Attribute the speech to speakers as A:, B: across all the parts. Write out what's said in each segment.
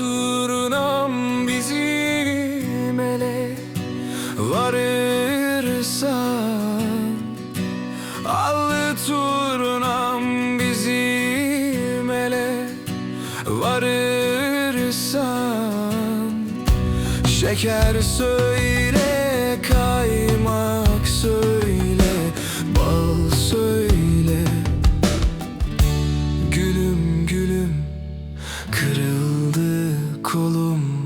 A: unuturum bizim ele varırsan Allı turnam bizim ele varırsan Şeker söyle kulum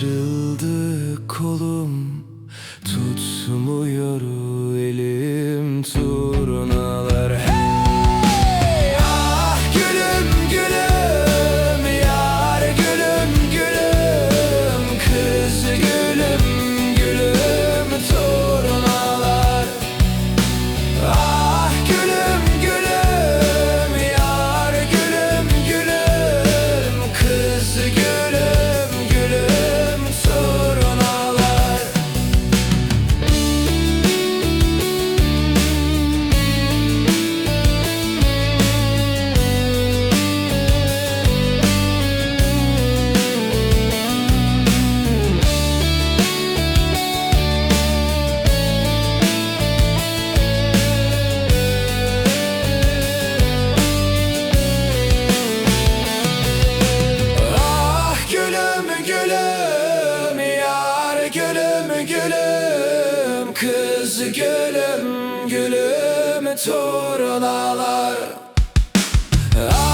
A: Kırıldı kolum Tutmuyor elim tut. kız gülüm gülüm tornalar Ay